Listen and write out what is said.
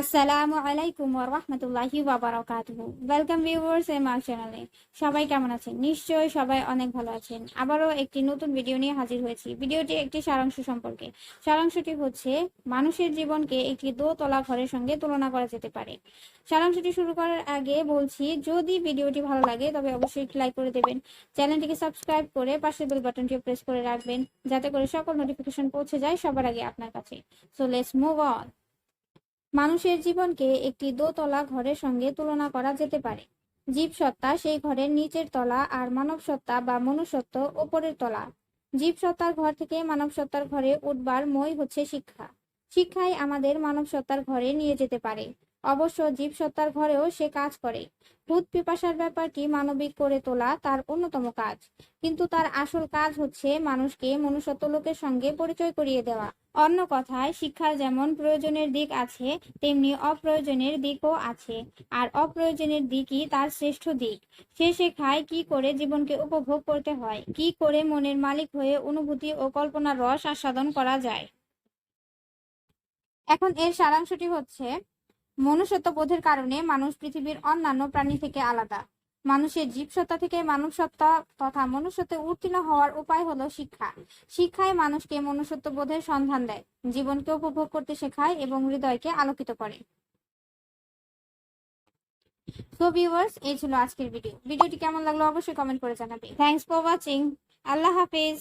আসসালামু আলাইকুম ওরহমতুল্লাহি ওয়াবারাকাতুহু ওয়েলকাম ভিউয়ার্স এম আর চ্যানেলে সবাই কেমন আছেন? নিশ্চয়ই সবাই অনেক ভালো আছেন। আবারও একটি নতুন ভিডিও নিয়ে হাজির হয়েছি। ভিডিওটি একটি সারাংশ সম্পর্কে। সারাংশটি হচ্ছে, মানুষের জীবনকে একটি দোতলা ঘরের সঙ্গে তুলনা করা যেতে পারে। সারাংশটি শুরু করার আগে বলছি, যদি ভিডিওটি ভালো লাগে, তবে অবশ্যই একটি লাইক করে দেবেন। চ্যানেলটিকে সাবস্ক্রাইব করে পাশের বেল বাটনটিও প্রেস করে রাখবেন, যাতে করে সকল নোটিফিকেশন পৌঁছে যায় সবার আগে আপনার কাছে। সো লেটস মুভ অন মানুষের জীবনকে একটি দোতলা ঘরের সঙ্গে তুলনা করা যেতে পারে। জীবসত্তা সেই ঘরের নিচের তলা আর মানব সত্তা বা মনুষ্যত্ব ওপরের তলা। জীবসত্তার ঘর থেকে মানব সত্তার ঘরে উঠবার মই হচ্ছে শিক্ষা। শিক্ষাই আমাদের মানব সত্তার ঘরে নিয়ে যেতে পারে। অবশ্য জীবসত্তার ঘরেও সে কাজ করে। ভূত পিপাসার ব্যাপারটি মানবিক করে তোলা তার অন্যতম কাজ। কিন্তু তার আসল কাজ হচ্ছে মানুষকে মনুষ্যত্ব লোকের সঙ্গে পরিচয় করিয়ে দেওয়া। অন্য কথায়, শিক্ষার যেমন প্রয়োজনের দিক আছে, তেমনি অপ্রয়োজনের দিকও আছে। আর অপ্রয়োজনের দিকই তার শ্রেষ্ঠ দিক। সে শেখায় কি করে জীবনকে উপভোগ করতে হয়, কি করে মনের মালিক হয়ে অনুভূতি ও কল্পনার রস আস্বাদন করা যায়। এখন এর সারাংশটি হচ্ছে মনুষ্যত্ব বোধের কারণে মানুষ পৃথিবীর অন্যান্য প্রাণী থেকে আলাদা। মানুষের জীবসত্তা থেকে মানব সত্তা তথা মনুষ্যত্বে উত্তীর্ণ হওয়ার উপায় হলো শিক্ষা। শিক্ষায় মানুষকে মনুষ্যত্ব বোধের সন্ধান দেয়, জীবনকে উপভোগ করতে শেখায় এবং হৃদয়কে আলোকিত করে। সো ভিউয়ার্স এই ছিল আজকের ভিডিও ভিডিওটি কেমন লাগল অবশ্যই কমেন্ট করে জানাবে। থ্যাংকস ফর ওয়াচিং আল্লাহ হাফেজ।